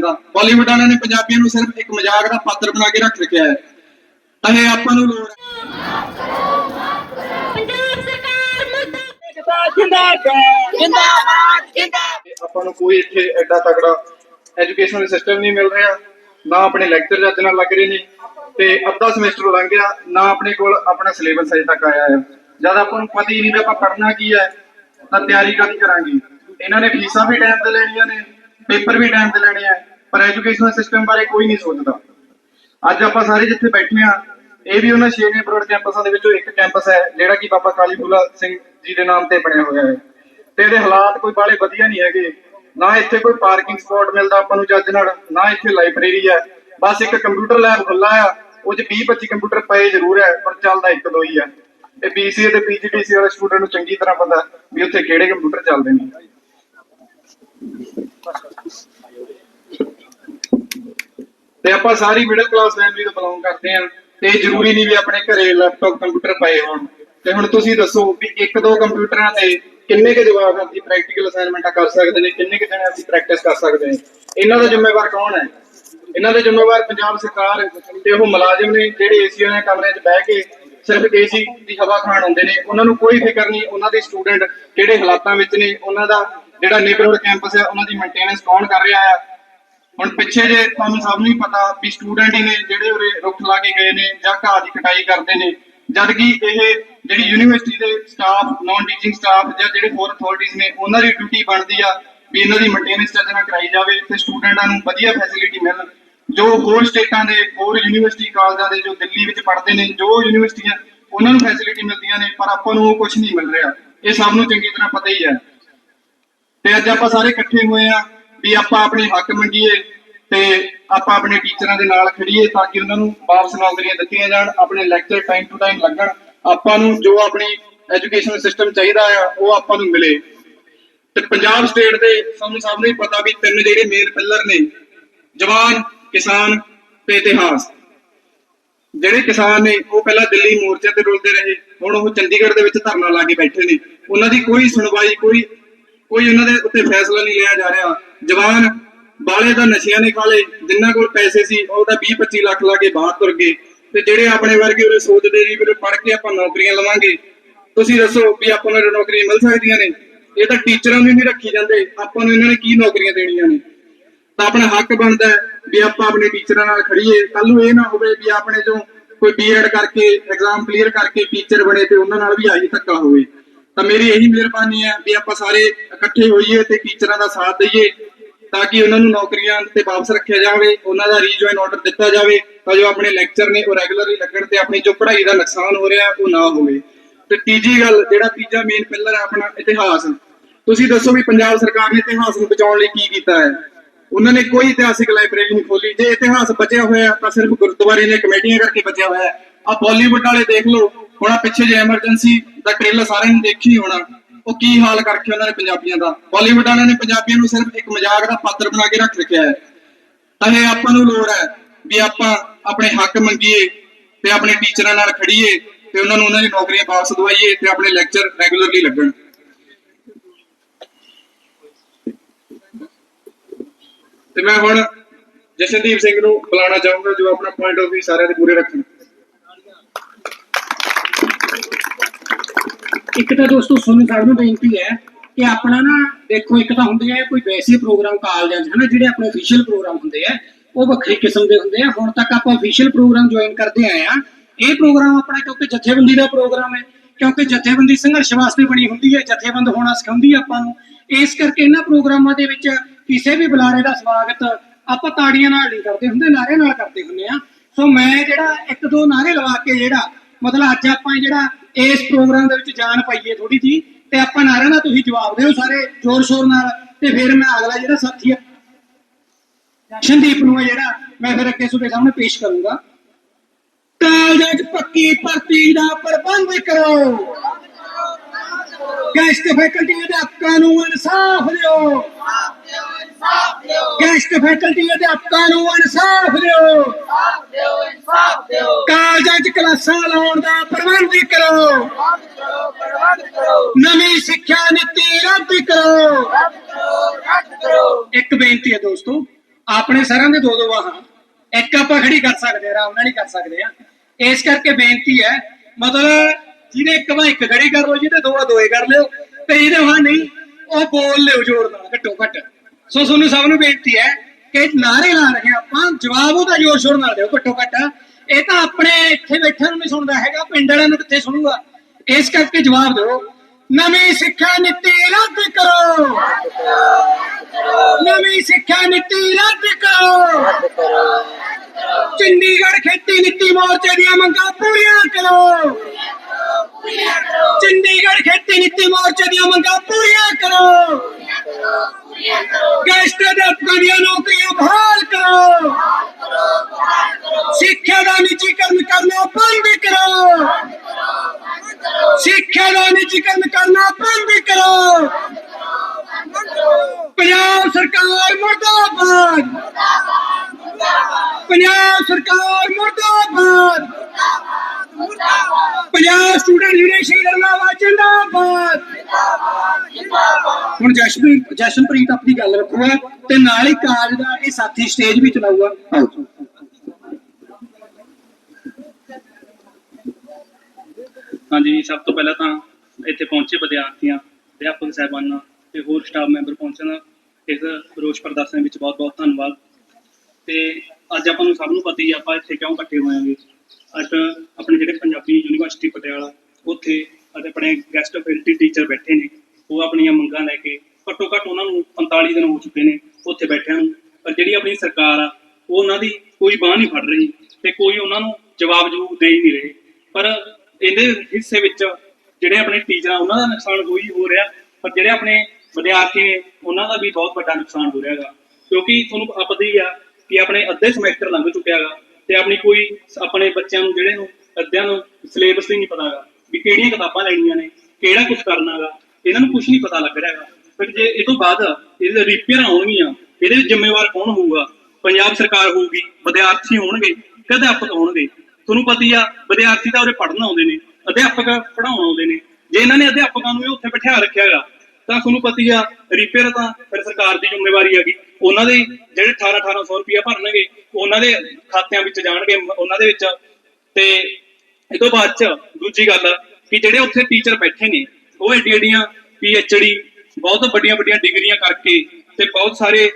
ਪੰਜਾਬੀਆਂ ਦਾ। ਬਾਲੀਵੁੱਡ ਵਾਲਿਆਂ ਨੇ ਪੰਜਾਬੀਆਂ ਨੂੰ ਸਿਰਫ ਇੱਕ ਮਜ਼ਾਕ ਦਾ ਪਾਤਰ ਬਣਾ ਕੇ ਰੱਖ ਰੱਖਿਆ ਹੈ। ਤਾਂ ਇਹ ਆਪਾਂ ਨੂੰ ਲੋੜ ਹੈ। ਪੰਜਾਬ ਸਰਕਾਰ ਮੁਰਦਾਬਾਦ ਜਿੰਦਾਬਾਦ ਜਿੰਦਾਬਾਦ। ਜਿੰਦਾਬਾਦ ਕਿ ਆਪਾਂ ਨੂੰ ਕੋਈ ਇੱਥੇ ਐਡਾ ਤਕੜਾ ਐਜੂਕੇਸ਼ਨਲ ਸਿਸਟਮ ਨਹੀਂ ਮਿਲ ਰਿਹਾ। ਨਾ ਆਪਣੇ ਲੈਕਚਰ ਜੱਜ ਨਾਲ ਲੱਗ ਰਹੇ ਨੇ। ਤੇ ਅੱਧਾ ਸਮੈਸਟਰ ਲੰਘ ਗਿਆ। ਨਾ ਆਪਣੇ ਕੋਲ ਆਪਣਾ ਸਿਲੇਬਸ ਅਜੇ ਤੱਕ ਆਇਆ ਹੈ। ਜਦ ਆਪਾਂ ਨੂੰ ਪਤਾ ਹੀ ਨਹੀਂ ਵੀ ਆਪਾਂ ਪੜ੍ਹਨਾ ਕੀ ਹੈ। ਤਾਂ ਤਿਆਰੀ ਕਾਹਦੀ ਕਰਾਂਗੇ? ਇਹਨਾਂ ਨੇ ਫੀਸਾਂ ਵੀ ਟਾਈਮ ਤੇ ਲੈਣੀਆਂ ਨੇ। ਪੇਪਰ ਵੀ ਟਾਈਮ ਤੇ ਲੈਣੇ ਆ, ਪਰ ਐਜੂਕੇਸ਼ਨਲ ਸਿਸਟਮ ਬਾਰੇ ਕੋਈ ਨਹੀਂ ਸੋਚਦਾ। ਅੱਜ ਆਪਾਂ ਸਾਰੇ ਜਿੱਥੇ ਬੈਠੇ ਆ, ਇਹ ਵੀ ਉਹਨਾਂ ਛੇਵੇਂ ਅਪਰੋਡ ਕੈਂਪਸਾਂ ਦੇ ਵਿੱਚੋਂ ਇੱਕ ਕੈਂਪਸ ਹੈ, ਜਿਹੜਾ ਕਿ ਬਾਬਾ ਕਾਲੀ ਸਿੰਘ ਜੀ ਦੇ ਨਾਮ ਤੇ ਬਣਿਆ ਹੋਇਆ ਹੈ। ਤੇ ਇਹਦੇ ਹਾਲਾਤ ਕੋਈ ਬਾਲੇ ਵਧੀਆ ਨਹੀਂ ਹੈਗੇ। ਨਾ ਇੱਥੇ ਕੋਈ ਪਾਰਕਿੰਗ ਸਪਾਟ ਮਿਲਦਾ ਆਪਾਂ ਨੂੰ ਚੱਜ ਨਾਲ, ਨਾ ਇੱਥੇ ਲਾਇਬ੍ਰੇਰੀ ਹੈ। ਬਸ ਇੱਕ ਕੰਪਿਊਟਰ ਲੈਬ ਖੁੱਲਾ ਆ, ਉਹ 'ਚ 20 25 ਕੰਪਿਊਟਰ ਪਏ ਜ਼ਰੂਰ ਹੈ, ਪਰ ਚੱਲਦਾ ਇੱਕ ਦੋ ਹੀ ਹੈ ਤੇ BCA ਤੇ PGDC ਵਾਲੇ ਸਟੂਡੈਂਟ ਨੂੰ ਚੰਗੀ ਤਰ੍ਹਾਂ ਪਤਾ ਵੀ ਉੱਥੇ ਕਿਹੜੇ ਕੰਪਿਊਟਰ ਚੱਲਦੇ ਨੇ। ਤੇ ਆਪਾਂ ਸਾਰੀ ਮਿਡਲ ਕਲਾਸ ਫੈਮਿਲੀ ਤੋਂ ਬਿਲੋਂਗ ਕਰਦੇ ਆ ਤੇ ਜ਼ਰੂਰੀ ਨਹੀਂ ਵੀ ਆਪਣੇ ਘਰੇ ਲੈਪਟਾਪ ਕੰਪਿਊਟਰ ਪਏ ਹੋਣ। ਤੇ ਹੁਣ ਤੁਸੀਂ ਦੱਸੋ ਵੀ ਇੱਕ ਦੋ ਕੰਪਿਊਟਰਾਂ ਤੇ ਕਿੰਨੇ ਕੁ ਜਵਾਬ ਆਪਣੀ ਪ੍ਰੈਕਟੀਕਲ ਅਸਾਈਨਮੈਂਟਾਂ ਕਰ ਸਕਦੇ ਨੇ, ਕਿੰਨੇ ਕੁ ਜਣੇ ਅਸੀਂ ਪ੍ਰੈਕਟਿਸ ਕਰ ਸਕਦੇ ਨੇ? ਇਹਨਾਂ ਦਾ ਜ਼ਿੰਮੇਵਾਰ ਕੌਣ ਹੈ? ਇਹਨਾਂ ਦੇ ਜ਼ਿੰਮੇਵਾਰ ਪੰਜਾਬ ਸਰਕਾਰ ਤੇ ਉਹ ਮੁਲਾਜ਼ਮ ਨੇ, ਜਿਹੜੇ ਏਸੀਆਂ ਦੇ ਕਮਰਿਆਂ 'ਚ ਬਹਿ ਕੇ ਸਿਰਫ ਏਸੀ ਦੀ ਹਵਾ ਖਾਣ ਆਉਂਦੇ ਨੇ। ਉਹਨਾਂ ਨੂੰ ਕੋਈ ਫਿਕਰ ਨਹੀਂ, ਉਹਨਾਂ ਦੇ ਸਟੂਡੈਂਟ ਕਿਹੜੇ ਹਾਲਾਤਾਂ ਵਿੱਚ ਨੇ, ਉਹਨਾਂ ਦਾ ਜਿਹੜਾ ਨੇਬਰਹੁਡ ਕੈਂਪਸ ਹੈ, ਉਹਨਾਂ ਦੀ ਮੇਨਟੇਨੈਂਸ ਕੌਣ ਕਰ ਰਿਹਾ ਹੈ? ਹੁਣ ਪਿੱਛੇ ਜੇ ਤੁਹਾਨੂੰ ਸਭ ਨੂੰ ਹੀ ਪਤਾ ਵੀ ਸਟੂਡੈਂਟ ਹੀ ਨੇ, ਜਿਹੜੇ ਉਰੇ ਰੁੱਖ ਲਾ ਕੇ ਗਏ ਨੇ ਜਾਂ ਘਾਹ ਦੀ ਕਟਾਈ ਕਰਦੇ ਨੇ ਜਦ ਕਿ ਇਹ ਜਿਹੜੀ ਯੂਨੀਵਰਸਿਟੀ ਦੇ ਸਟਾਫ ਨਾਨ ਟੀਚਿੰਗ ਸਟਾਫ ਜਾਂ ਜਿਹੜੇ ਹੋਰ ਅਥਾਰਟੀਆਂ ਨੇ, ਉਹਨਾਂ ਦੀ ਡਿਊਟੀ ਬਣਦੀ ਆ ਵੀ ਇਹਨਾਂ ਦੀ ਮੇਨਟੇਨੈਂਸ ਚੱਜ ਨਾਲ ਕਰਾਈ ਜਾਵੇ, ਤੇ ਸਟੂਡੈਂਟਾਂ ਨੂੰ ਵਧੀਆ ਫੈਸਿਲਿਟੀ ਮਿਲਣ ਜੋ ਹੋਰ ਸਟੇਟਾਂ ਦੇ, ਹੋਰ ਯੂਨੀਵਰਸਿਟੀ ਕਾਲਜਾਂ ਦੇ ਜੋ ਦਿੱਲੀ ਵਿੱਚ ਪੜ੍ਹਦੇ ਨੇ, ਜੋ ਯੂਨੀਵਰਸਿਟੀਆਂ ਉਹਨਾਂ ਨੂੰ ਫੈਸਿਲਿਟੀ ਮਿਲਦੀਆਂ ਨੇ, ਪਰ ਆਪਾਂ ਨੂੰ ਉਹ ਕੁਝ ਨਹੀਂ ਮਿਲ ਰਿਹਾ। ਇਹ ਸਭ ਨੂੰ ਚੰਗੀ ਤਰ੍ਹਾਂ ਪਤਾ ਹੀ ਹੈ। ਤੇ ਅੱਜ ਆਪਾਂ ਸਾਰੇ ਇਕੱਠੇ ਹੋਏ ਆ ਵੀ ਆਪਾਂ ਆਪਣੇ ਹੱਕ ਮੰਗੀਏ ਤੇ ਆਪਾਂ ਆਪਣੇ ਟੀਚਰਾਂ ਦੇ ਨਾਲ ਖੜੀਏ ਤਾਂ ਕਿ ਉਹਨਾਂ ਨੂੰ ਵਾਪਸ ਨੌਕਰੀਆਂ ਦਿੱਤੀਆਂ ਜਾਣ, ਆਪਣੇ ਲੈਕਚਰ ਟਾਈਮ ਟੂ ਟਾਈਮ ਲੱਗਣ ਆਪਾਂ ਨੂੰ ਜੋ ਆਪਣੀ ਐਜੂਕੇਸ਼ਨ ਸਿਸਟਮ ਚਾਹੀਦਾ ਆ, ਉਹ ਆਪਾਂ ਨੂੰ ਮਿਲੇ। ਤੇ ਪੰਜਾਬ ਸਟੇਟ ਦੇ ਸਾਨੂੰ ਸਭ ਨੂੰ ਹੀ ਪਤਾ ਵੀ ਤਿੰਨ ਜਿਹੜੇ ਮੇਨ ਪਿੱਲਰ ਨੇ, ਜਵਾਨ, ਕਿਸਾਨ ਤੇ ਇਤਿਹਾਸ। ਜਿਹੜੇ ਕਿਸਾਨ ਨੇ, ਉਹ ਪਹਿਲਾਂ ਦਿੱਲੀ ਮੋਰਚੇ ਤੇ ਰੁਲਦੇ ਰਹੇ, ਹੁਣ ਉਹ ਚੰਡੀਗੜ੍ਹ ਦੇ ਵਿੱਚ ਧਰਨਾ ਲਾ ਕੇ ਬੈਠੇ ਨੇ। ਉਹਨਾਂ ਦੀ ਕੋਈ ਸੁਣਵਾਈ, ਕੋਈ ਕੋਈ ਉਹਨਾਂ ਦੇ ਉੱਤੇ ਫੈਸਲਾ ਨਹੀਂ ਲਿਆ ਜਾ ਰਿਹਾ। ਜਵਾਨ ਬਾਲੇ ਦਾ ਨਸ਼ਿਆਂ ਨੇ ਕਾਲੇ ਜਿੰਨਾਂ ਕੋਲ ਪੈਸੇ ਸੀ ਉਹਦਾ 20 25 ਲੱਖ ਲਾ ਕੇ ਬਾਹਰ ਤੁਰ ਗਏ। ਤੇ ਜਿਹੜੇ ਆਪਣੇ ਵਰਗੇ ਉਹਦੇ ਸੋਚਦੇ ਨਹੀਂ ਵੀ ਪੜ੍ਹ ਕੇ ਆਪਾਂ ਨੌਕਰੀਆਂ ਲਵਾਂਗੇ, ਤੁਸੀਂ ਦੱਸੋ ਵੀ ਆਪਾਂ ਨੂੰ ਨੌਕਰੀਆਂ ਮਿਲ ਸਕਦੀਆਂ ਨੇ? ਇਹ ਤਾਂ ਟੀਚਰਾਂ ਨੂੰ ਨਹੀਂ ਰੱਖੀ ਜਾਂਦੇ, ਆਪਾਂ ਨੂੰ ਇਹਨਾਂ ਨੇ ਕੀ ਨੌਕਰੀਆਂ ਦੇਣੀਆਂ ਨੇ? ਤਾਂ ਆਪਣਾ ਹੱਕ ਬਣਦਾ ਵੀ ਆਪਾਂ ਆਪਣੇ ਟੀਚਰਾਂ ਨਾਲ ਖੜੀਏ ਕੱਲ ਨੂੰ ਇਹ ਨਾ ਹੋਵੇ ਵੀ ਆਪਣੇ ਜੋ ਕੋਈ ਬੀਐਡ ਕਰਕੇ ਐਗਜ਼ਾਮ ਕਲੀਅਰ ਕਰਕੇ ਟੀਚਰ ਬਣੇ ਤੇ ਉਹਨਾਂ ਨਾਲ ਵੀ ਆਹੀ ਧੱਕਾ ਹੋਵੇ। ਤਾਂ ਮੇਰੀ ਇਹੀ ਮਿਹਰਬਾਨੀ ਹੈ ਵੀ ਆਪਾਂ ਸਾਰੇ ਇਕੱਠੇ ਹੋਈਏ ਤੇ ਟੀਚਰਾਂ ਦਾ ਸਾਥ ਦਈਏ, ਤਾਂ ਕਿ ਉਹਨਾਂ ਨੂੰ ਨੌਕਰੀਆਂ ਤੇ ਵਾਪਸ ਰੱਖਿਆ ਜਾਵੇ, ਉਹਨਾਂ ਦਾ ਰੀਜੁਆਇਨ ਆਰਡਰ ਦਿੱਤਾ ਜਾਵੇ, ਤਾਂ ਜੋ ਆਪਣੇ ਲੈਕਚਰ ਨੇ ਉਹ ਰੈਗੂਲਰਲੀ ਲੱਗਣ ਤੇ ਆਪਣੀ ਜੋ ਪੜ੍ਹਾਈ ਦਾ ਨੁਕਸਾਨ ਹੋ ਰਿਹਾ, ਉਹ ਨਾ ਹੋਵੇ। ਤੇ ਤੀਜੀ ਗੱਲ, ਜਿਹੜਾ ਤੀਜਾ ਮੇਨ ਪਿੱਲਰ ਹੈ ਆਪਣਾ ਇਤਿਹਾਸ। ਤੁਸੀਂ ਦੱਸੋ ਵੀ ਪੰਜਾਬ ਸਰਕਾਰ ਨੇ ਇਤਿਹਾਸ ਨੂੰ ਬਚਾਉਣ ਲਈ ਕੀ ਕੀਤਾ ਹੈ? ਉਹਨਾਂ ਨੇ ਕੋਈ ਇਤਿਹਾਸਿਕ ਲਾਇਬ੍ਰੇਰੀ ਨਹੀਂ ਖੋਲੀ ਜੇ ਇਤਿਹਾਸ ਬਚਿਆ ਹੋਇਆ ਤਾਂ ਸਿਰਫ ਗੁਰਦੁਆਰੇ ਨੇ ਕਮੇਟੀਆਂ ਕਰਕੇ ਬਚਿਆ ਹੋਇਆ ਹੈ। ਆ ਬਾਲੀਵੁੱਡ ਵਾਲੇ ਦੇਖ ਲਓ ਹੁਣ ਆਹ ਪਿੱਛੇ ਜੇ ਐਮਰਜੈਂਸੀ ਦਾ ਟ੍ਰੇਲਰ ਸਾਰਿਆਂ ਨੇ ਦੇਖੀ ਹੋਣਾ, ਉਹ ਕੀ ਹਾਲ ਕਰਕੇ ਉਹਨਾਂ ਨੇ ਪੰਜਾਬੀਆਂ ਦਾ? ਬਾਲੀਵੁੱਡ ਵਾਲਿਆਂ ਨੇ ਪੰਜਾਬੀਆਂ ਨੂੰ ਸਿਰਫ ਇੱਕ ਮਜ਼ਾਕ ਦਾ ਪਾਤਰ ਬਣਾ ਕੇ ਰੱਖ ਰੱਖਿਆ ਹੈ। ਤਾਂ ਇਹ ਆਪਾਂ ਨੂੰ ਲੋੜ ਹੈ ਵੀ ਆਪਾਂ ਆਪਣੇ ਹੱਕ ਮੰਗੀਏ ਤੇ ਆਪਣੇ ਟੀਚਰਾਂ ਨਾਲ ਖੜੀਏ ਤੇ ਉਹਨਾਂ ਨੂੰ ਉਹਨਾਂ ਦੀ ਨੌਕਰੀਆਂ ਵਾਪਸ ਦਵਾਈਏ ਤੇ ਆਪਣੇ ਲੈਕਚਰ ਰੈਗੂਲਰਲੀ ਲੱਗਣ। ਤੇ ਮੈਂ ਹੁਣ ਜਸ਼ਨਦੀਪ ਸਿੰਘ ਨੂੰ ਬੁਲਾਉਣਾ ਚਾਹੂੰਗਾ ਜੋ ਆਪਣਾ ਪੁਆਇੰਟ ਆਫ ਵੀ ਸਾਰਿਆਂ ਦੇ ਪੂਰੇ ਰੱਖਣ। ਇੱਕ ਤਾਂ ਦੋਸਤੋ ਤੁਹਾਨੂੰ ਸਭ ਨੂੰ ਬੇਨਤੀ ਹੈ ਕਿ ਆਪਣਾ ਨਾ ਦੇਖੋ, ਇੱਕ ਤਾਂ ਹੁੰਦੇ ਆ ਕੋਈ ਵੈਸੇ ਪ੍ਰੋਗਰਾਮ ਕਾਲਜਾਂ 'ਚ, ਹਨਾ, ਜਿਹੜੇ ਆਪਣੇ ਅਫੀਸ਼ੀਅਲ ਪ੍ਰੋਗਰਾਮ ਹੁੰਦੇ ਆ, ਉਹ ਵੱਖਰੀ ਕਿਸਮ ਦੇ ਹੁੰਦੇ ਆ। ਹੁਣ ਤੱਕ ਆਪਾਂ ਅਫੀਸ਼ੀਅਲ ਪ੍ਰੋਗਰਾਮ ਜੁਆਇਨ ਕਰਦੇ ਆਏ ਆ ਇਹ ਪ੍ਰੋਗਰਾਮ ਆਪਣਾ ਕਿਉਂਕਿ ਜਥੇਬੰਦੀ ਦਾ ਪ੍ਰੋਗਰਾਮ ਹੈ, ਕਿਉਂਕਿ ਜਥੇਬੰਦੀ ਸੰਘਰਸ਼ ਵਾਸਤੇ ਬਣੀ ਹੁੰਦੀ ਹੈ, ਜਥੇਬੰਦ ਹੋਣਾ ਸਿਖਾਉਂਦੀ ਹੈ ਆਪਾਂ ਨੂੰ। ਇਸ ਕਰਕੇ ਇਹਨਾਂ ਪ੍ਰੋਗਰਾਮਾਂ ਦੇ ਵਿੱਚ ਕਿਸੇ ਵੀ ਬੁਲਾਰੇ ਦਾ ਸਵਾਗਤ ਆਪਾਂ ਤਾੜੀਆਂ ਨਾਲ ਨਹੀਂ ਕਰਦੇ ਹੁੰਦੇ ਨਾਰੇ ਨਾਲ ਕਰਦੇ ਹੁੰਦੇ ਆ। ਸੋ ਮੈਂ ਜਿਹੜਾ ਇੱਕ ਦੋ ਨਾਰੇ ਲਵਾ ਕੇ ਜਿਹੜਾ ਮਤਲਬ ਅੱਜ ਆਪਾਂ ਜਿਹੜਾ ਇਸ ਪ੍ਰੋਗਰਾਮ ਦੇ ਵਿੱਚ ਜਾਨ ਪਾਈਏ ਥੋੜੀ ਜੀ ਤੇ ਆਪਾਂ ਨਾਰਿਆਂ ਨਾਲ ਤੁਸੀਂ ਜਵਾਬ ਦਿਓ ਸਾਰੇ ਜ਼ੋਰ ਸ਼ੋਰ ਨਾਲ, ਤੇ ਫਿਰ ਮੈਂ ਅਗਲਾ ਜਿਹੜਾ ਸਾਥੀ ਆ ਜਸ਼ਨਦੀਪ ਨੂੰ ਜਿਹੜਾ ਮੈਂ ਫਿਰ ਅੱਗੇ ਸੁਬੇ ਸਾਹਮਣੇ ਪੇਸ਼ ਕਰੂੰਗਾ। ਕਾਲਜਾਂ 'ਚ ਪੱਕੀ ਭਰਤੀ ਦਾ ਪ੍ਰਬੰਧ ਕਰੋ। ਗੈਸਟ ਫੈਕਲਟੀ ਅਧਿਆਪਕਾਂ ਨੂੰ ਇਨਸਾਫ ਦਿਓ। ਗੈਸਟ ਫੈਕਲਟੀ ਅਧਿਆਪਕਾਂ ਨੂੰ ਇਨਸਾਫ ਦਿਓ। ਕਾਲਜਾਂ 'ਚ ਕਲਾਸਾਂ ਲਾਉਣ ਦਾ ਪ੍ਰਬੰਧ ਕਰੋ। ਨਵੀਂ ਸਿੱਖਿਆ ਨੀਤੀ ਰੱਦ ਕਰੋ। ਇੱਕ ਬੇਨਤੀ ਹੈ ਦੋਸਤੋ, ਆਪਣੇ ਸਰਾਂ ਦੇ ਦੋ ਦੋ ਵਾਹਾਂ। ਇੱਕ ਆਪਾਂ ਖੜੀ ਕਰ ਸਕਦੇ ਆ ਆਰਾਮ ਨਾਲ ਹੀ ਕਰ ਸਕਦੇ ਆ ਇਸ ਕਰਕੇ ਬੇਨਤੀ ਹੈ, ਮਤਲਬ ਜਿਹਨੇ ਇੱਕ ਵਾਂ ਇੱਕ ਖੜੀ ਕਰ ਲਓ, ਜਿਹਦੇ ਦੋ ਆ ਦੋਏ ਕਰ ਲਿਓ, ਤੇ ਇਹਦੇ ਵਾਂ ਨਹੀਂ, ਉਹ ਬੋਲ ਲਿਓ ਜ਼ੋਰ ਨਾਲ ਘੱਟੋ ਘੱਟ ਸੋ ਤੁਹਾਨੂੰ ਸਭ ਨੂੰ ਬੇਨਤੀ ਹੈ ਕਿ ਨਾਰੇ ਲਾ ਰਹੇ ਆਪਾਂ, ਜਵਾਬ ਉਹਦਾ ਜ਼ੋਰ ਸ਼ੋਰ ਨਾਲ ਦਿਓ ਘੱਟੋ ਘੱਟ। ਇਹ ਤਾਂ ਆਪਣੇ ਇੱਥੇ ਬੈਠਿਆਂ ਨੂੰ ਨਹੀਂ ਸੁਣਦਾ ਹੈਗਾ, ਪਿੰਡ ਵਾਲਿਆਂ ਨੂੰ ਕਿੱਥੇ ਸੁਣੂਗਾ? ਇਸ ਕਰਕੇ ਜਵਾਬ ਦਿਓ, ਨਵੀਂ ਸਿੱਖਿਆ ਨੀਤੀ ਰੱਦ ਕਰੋ। ਨਵੀਂ ਸਿੱਖਿਆ ਨੀਤੀ ਰੱਦ ਕਰੋ। ਚੰਡੀਗੜ੍ਹ ਖੇਤੀ ਨੀਤੀ ਮੋਰਚੇ ਦੀਆਂ ਮੰਗਾਂ ਪੂਰੀਆਂ ਕਰੋ। ਚੰਡੀਗੜ੍ਹ ਖੇਤੀ ਨੀਤੀ ਮੋਰਚੇ ਦੀਆਂ ਮੰਗਾਂ ਪੂਰੀਆਂ ਕਰੋ। ਗੈਸਟ ਅਧਿਆਪਕਾਂ ਦੀਆਂ ਨੌਕਰੀਆਂ ਬਹਾਲ ਕਰੋ। ਸਿੱਖਿਆ ਦਾ ਨਿੱਜੀਕਰਨ ਕਰਨਾ ਬੰਦ ਕਰੋ। ਸਿੱਖਿਆ ਦਾ ਨਿੱਜੀਕਰਨ ਕਰਨਾ ਬੰਦ ਕਰੋ। ਪੰਜਾਬ ਸਰਕਾਰ ਮੁਰਦਾਬਾਦ। ਪੰਜਾਬ ਸਰਕਾਰ ਮੁਰਦਾਬਾਦ। ਪੰਜਾਬ ਸਟੂਡੈਂਟ ਯੂਨੀਅਨ ਲੜਾਵਾ ਜਿੰਦਾਬਾਦ। ਹੁਣ ਜਸ਼ਨਪ੍ਰੀਤ ਜਸ਼ਨਪ੍ਰੀਤ ਆਪਣੀ ਗੱਲ ਰੱਖੂਗਾ ਤੇ ਨਾਲ ਹੀ ਕਾਜ ਦਾ ਇਹ ਸਾਥੀ ਸਟੇਜ ਵੀ ਚਲਾਊਗਾ। ਆਓ। ਹਾਂਜੀ ਸਭ ਤੋਂ ਪਹਿਲਾਂ ਤਾਂ ਇੱਥੇ ਪਹੁੰਚੇ ਵਿਦਿਆਰਥੀਆਂ ਅਧਿਆਪਕ ਸਾਹਿਬਾਨਾਂ ਤੇ ਹੋਰ ਸਟਾਫ ਮੈਂਬਰ ਪਹੁੰਚਣ ਇਸ ਰੋਸ ਪ੍ਰਦਰਸ਼ਨ ਵਿੱਚ ਬਹੁਤ-ਬਹੁਤ ਧੰਨਵਾਦ। ਤੇ ਅੱਜ ਆਪਾਂ ਨੂੰ ਸਭ ਨੂੰ ਪਤਾ ਹੀ ਆਪਾਂ ਇੱਥੇ ਕਿਉਂ ਇਕੱਠੇ ਹੋਏ ਹਾਂਗੇ? ਅੱਜ ਆਪਣੇ ਜਿਹੜੇ ਪੰਜਾਬੀ ਯੂਨੀਵਰਸਿਟੀ ਪਟਿਆਲਾ ਉੱਥੇ ਅਤੇ ਆਪਣੇ ਗੈਸਟ ਫੈਕਲਟੀ ਟੀਚਰ ਬੈਠੇ ਨੇ। ਉਹ ਆਪਣੀਆਂ ਮੰਗਾਂ ਲੈ ਕੇ ਘੱਟੋ ਘੱਟ ਉਹਨਾਂ ਨੂੰ 45 ਦਿਨ ਹੋ ਚੁੱਕੇ ਨੇ ਉੱਥੇ ਬੈਠਿਆਂ ਨੂੰ। ਪਰ ਜਿਹੜੀ ਆਪਣੀ ਸਰਕਾਰ ਆ, ਉਹ ਉਹਨਾਂ ਦੀ ਕੋਈ ਬਾਹ ਨਹੀਂ ਫੜ ਰਹੀ ਤੇ ਕੋਈ ਉਹਨਾਂ ਨੂੰ ਜਵਾਬ ਜਵਾਬ ਦੇ ਹੀ ਨਹੀਂ ਰਹੇ। ਪਰ ਇਹਦੇ ਹਿੱਸੇ ਵਿੱਚ ਜਿਹੜੇ ਆਪਣੇ ਟੀਚਰਾਂ, ਉਹਨਾਂ ਦਾ ਨੁਕਸਾਨ ਹੋਈ ਹੋ ਰਿਹਾ, ਪਰ ਜਿਹੜੇ ਆਪਣੇ ਵਿਦਿਆਰਥੀ ਨੇ, ਉਹਨਾਂ ਦਾ ਵੀ ਬਹੁਤ ਵੱਡਾ ਨੁਕਸਾਨ ਹੋ ਰਿਹਾ ਹੈਗਾ ਕਿਉਂਕਿ ਤੁਹਾਨੂੰ ਪਤਾ ਹੀ ਆ ਕਿ ਆਪਣੇ ਅੱਧੇ ਸਮੈਸਟਰ ਲੰਘ ਚੁੱਕਿਆ ਹੈਗਾ ਤੇ ਆਪਣੀ ਕੋਈ ਆਪਣੇ ਬੱਚਿਆਂ ਨੂੰ, ਜਿਹੜੇ ਨੂੰ ਅੱਧਿਆਂ ਨੂੰ ਸਿਲੇਬਸ ਹੀ ਨਹੀਂ ਪਤਾ ਹੈਗਾ ਵੀ ਕਿਹੜੀਆਂ ਕਿਤਾਬਾਂ ਲੈਣੀਆਂ ਨੇ, ਕਿਹੜਾ ਕੁਝ ਕਰਨਾ ਹੈਗਾ ਇਹਨਾਂ ਨੂੰ ਕੁਝ ਨਹੀਂ ਪਤਾ ਲੱਗ ਰਿਹਾ ਹੈਗਾ। ਫਿਰ ਜੇ ਇਹ ਤੋਂ ਬਾਅਦ ਇਹਦੇ ਰਿਪੇਅਰ ਆਉਣਗੀਆਂ, ਇਹਦੇ ਜ਼ਿੰਮੇਵਾਰ ਕੌਣ ਹੋਊਗਾ? ਪੰਜਾਬ ਸਰਕਾਰ ਹੋਊਗੀ, ਵਿਦਿਆਰਥੀ ਹੋਣਗੇ, ਅਧਿਆਪਕ ਹੋਣਗੇ। ਤੁਹਾਨੂੰ ਪਤਾ ਹੀ ਆ, ਵਿਦਿਆਰਥੀ ਤਾਂ ਉਰੇ ਪੜ੍ਹਨ ਆਉਂਦੇ ਨੇ, ਅਧਿਆਪਕ ਪੜ੍ਹਾਉਣ ਆਉਂਦੇ ਨੇ। ਜੇ ਇਹਨਾਂ ਨੇ ਅਧਿਆਪਕਾਂ ਨੂੰ ਉੱਥੇ ਬਿਠਾ ਰੱਖਿਆ ਹੈਗਾ, ਤਾਂ ਤੁਹਾਨੂੰ ਪਤਾ ਹੀ ਆ ਰਿਪੇਅਰ ਤਾਂ ਫਿਰ ਸਰਕਾਰ ਦੀ ਜ਼ਿੰਮੇਵਾਰੀ ਹੈਗੀ। ਉਹਨਾਂ ਦੇ ਜਿਹੜੇ 18 1800 ਰੁਪਇਆ ਭਰਨਗੇ, ਉਹਨਾਂ ਦੇ ਖਾਤਿਆਂ ਵਿੱਚ ਜਾਣਗੇ, ਉਹਨਾਂ ਦੇ ਵਿੱਚ। ਤੇ ਇਹ ਤੋਂ ਬਾਅਦ ਚ ਦੂਜੀ ਗੱਲ ਕਿ ਜਿਹੜੇ ਉੱਥੇ ਟੀਚਰ ਬੈਠੇ ਨੇ ਉਹ ਏਡੀ ਏਡੀਆਂ ਡੀ ਬਹੁਤ ਵੱਡੀਆਂ ਵੱਡੀਆਂ ਡਿਗਰੀਆਂ ਕਰਕੇ ਤੇ ਬਹੁਤ ਸਾਰੇ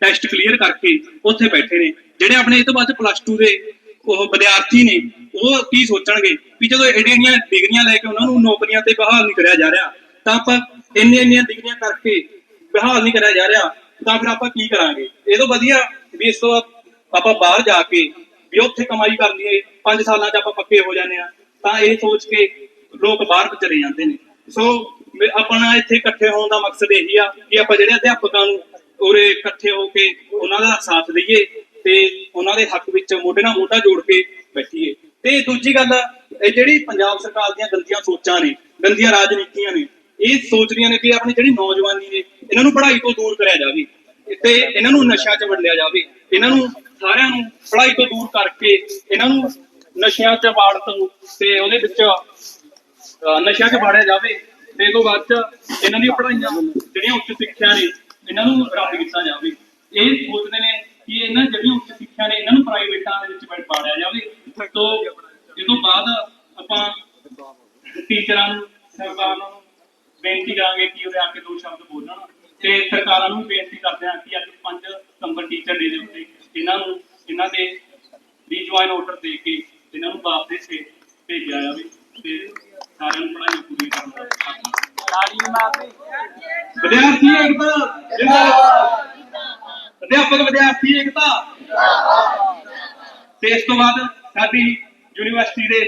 ਟੈਸਟ ਕਲੀਅਰ ਕਰਕੇ ਉੱਥੇ ਬੈਠੇ ਨੇ। ਜਿਹੜੇ ਆਪਣੇ ਇਹ ਤੋਂ ਬਾਅਦ ਪਲੱਸ 2 ਦੇ ਉਹ ਵਿਦਿਆਰਥੀ ਨੇ, ਉਹ ਕੀ ਸੋਚਣਗੇ ਵੀ ਜਦੋਂ ਏਡੀਆਂ ਏਡੀਆਂ ਡਿਗਰੀਆਂ ਲੈ ਕੇ ਉਹਨਾਂ ਨੂੰ ਨੌਕਰੀਆਂ ਤੇ ਬਹਾਲ ਨਹੀਂ ਕਰਿਆ ਜਾ ਰਿਹਾ, ਤਾਂ ਆਪਾਂ ਇੰਨੀਆਂ ਇੰਨੀਆਂ ਡਿਗਰੀਆਂ ਕਰਕੇ ਬਹਾਲ ਨਹੀਂ ਕਰਿਆ ਜਾ ਰਿਹਾ, ਤਾਂ ਫਿਰ ਆਪਾਂ ਕੀ ਕਰਾਂਗੇ? ਇਹ ਤੋਂ ਵਧੀਆ ਵੀ ਇਸ ਤੋਂ ਆਪਾਂ ਬਾਹਰ ਜਾ ਕੇ ਵੀ ਉੱਥੇ ਕਮਾਈ ਕਰ ਲਈਏ 5 ਸਾਲਾਂ 'ਚ ਆਪਾਂ ਪੱਕੇ ਹੋ ਜਾਂਦੇ ਆ ਤਾਂ ਇਹ ਸੋਚ ਕੇ ਲੋਕ ਬਾਹਰ ਚਲੇ ਜਾਂਦੇ ਨੇ। ਸੋ ਆਪਣਾ ਇੱਥੇ ਇਕੱਠੇ ਹੋਣ ਦਾ ਮਕਸਦ ਇਹੀ ਆ ਕਿ ਆਪਾਂ ਜਿਹੜੇ ਅਧਿਆਪਕਾਂ ਨੂੰ ਉਰੇ ਇਕੱਠੇ ਹੋ ਕੇ ਉਹਨਾਂ ਦਾ ਸਾਥ ਦਈਏ ਤੇ ਉਹਨਾਂ ਦੇ ਹੱਕ ਵਿੱਚ ਮੋਢੇ ਨਾਲ ਮੋਢਾ ਜੋੜ ਕੇ ਬੈਠੀਏ। ਤੇ ਦੂਜੀ ਗੱਲ ਇਹ ਜਿਹੜੀ ਪੰਜਾਬ ਸਰਕਾਰ ਦੀਆਂ ਗੰਦੀਆਂ ਸੋਚਾਂ ਨੇ, ਗੰਦੀਆਂ ਰਾਜਨੀਤੀਆਂ ਨੇ, ਇਹ ਸੋਚ ਰਹੀਆਂ ਨੇ ਕਿ ਆਪਣੀ ਜਿਹੜੀ ਨੌਜਵਾਨੀ ਨੇ, ਇਹਨਾਂ ਨੂੰ ਪੜ੍ਹਾਈ ਤੋਂ ਦੂਰ ਕਰਿਆ ਜਾਵੇ ਤੇ ਇਹਨਾਂ ਨੂੰ ਨਸ਼ਿਆਂ 'ਚ ਵੰਡਿਆ ਜਾਵੇ। ਇਹਨਾਂ ਨੂੰ ਸਾਰਿਆਂ ਨੂੰ ਪੜ੍ਹਾਈ ਤੋਂ ਦੂਰ ਕਰਕੇ ਇਹਨਾਂ ਨੂੰ ਨਸ਼ਿਆਂ 'ਚ ਵਾੜ ਤੋਂ ਤੇ ਉਹਦੇ ਵਿੱਚ ਨਸ਼ਿਆਂ 'ਚ ਵਾੜਿਆ ਜਾਵੇ, ਤੇ ਤੋਂ ਬਾਅਦ 'ਚ ਇਹਨਾਂ ਦੀਆਂ ਪੜ੍ਹਾਈਆਂ ਜਿਹੜੀਆਂ ਉੱਚ ਸਿੱਖਿਆ ਨੇ, ਇਹਨਾਂ ਨੂੰ ਰੱਦ ਕੀਤਾ ਜਾਵੇ। ਇਹ ਸੋਚਦੇ ਨੇ ਕਿ ਇਹਨਾਂ ਜਿਹੜੀਆਂ ਉੱਚ ਸਿੱਖਿਆ ਨੇ, ਇਹਨਾਂ ਨੂੰ ਪ੍ਰਾਈਵੇਟਾਂ ਦੇ ਵਿੱਚ ਵੜ- ਜਾਵੇ। ਤੋਂ ਇਹ ਤੋਂ ਬਾਅਦ ਆਪਾਂ ਟੀਚਰਾਂ ਨੂੰ, ਸਰਕਾਰਾਂ ਨੂੰ ਬੇਨਤੀ ਕਰਾਂਗੇ ਕਿ ਉਹਦੇ ਆ ਕੇ ਦੋ ਸ਼ਬਦ ਬੋਲਣ। ਤੇ ਸਰਕਾਰਾਂ ਨੂੰ ਬੇਨਤੀ ਕਰਦੇ ਹਾਂ ਕਿ ਅੱਜ 5 ਸਤੰਬਰ ਟੀਚਰ ਡੇ ਦੇ ਉੱਤੇ ਇਹਨਾਂ ਨੂੰ, ਇਹਨਾਂ ਦੇ ਰੀਜੁਆਇਨ ਆਰਡਰ ਦੇ ਕੇ ਇਹਨਾਂ ਨੂੰ ਵਾਪਸ ਭੇਜਿਆ ਜਾਵੇ। ਤੇ ਸਾਰਿਆਂ ਨੂੰ ਪੜ੍ਹਾਈ ਪੂਰੀ ਕਰਨ ਦਾ ਵਿਦਿਆਰਥੀ ਏਕਤਾ, ਜਿੰਦਾਬਾਦ। ਅਧਿਆਪਕ ਵਿਦਿਆਰਥੀ ਏਕਤਾ। ਤੇ ਇਸ ਤੋਂ ਬਾਅਦ ਸਾਡੀ ਯੂਨੀਵਰਸਿਟੀ ਦੇ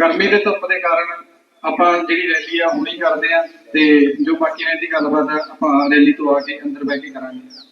ਗਰਮੀ ਦੇ ਧੁੱਪ ਦੇ ਕਾਰਨ ਆਪਾਂ ਜਿਹੜੀ ਰੈਲੀ ਆ, ਹੁਣੀ ਕਰਦੇ ਆ। ਤੇ ਜੋ ਬਾਕੀ ਰਹਿੰਦੀ ਗੱਲਬਾਤ ਆਪਾਂ ਰੈਲੀ ਤੋਂ ਆ ਕੇ ਅੰਦਰ ਬਹਿ ਕੇ ਕਰਾਂਗੇ।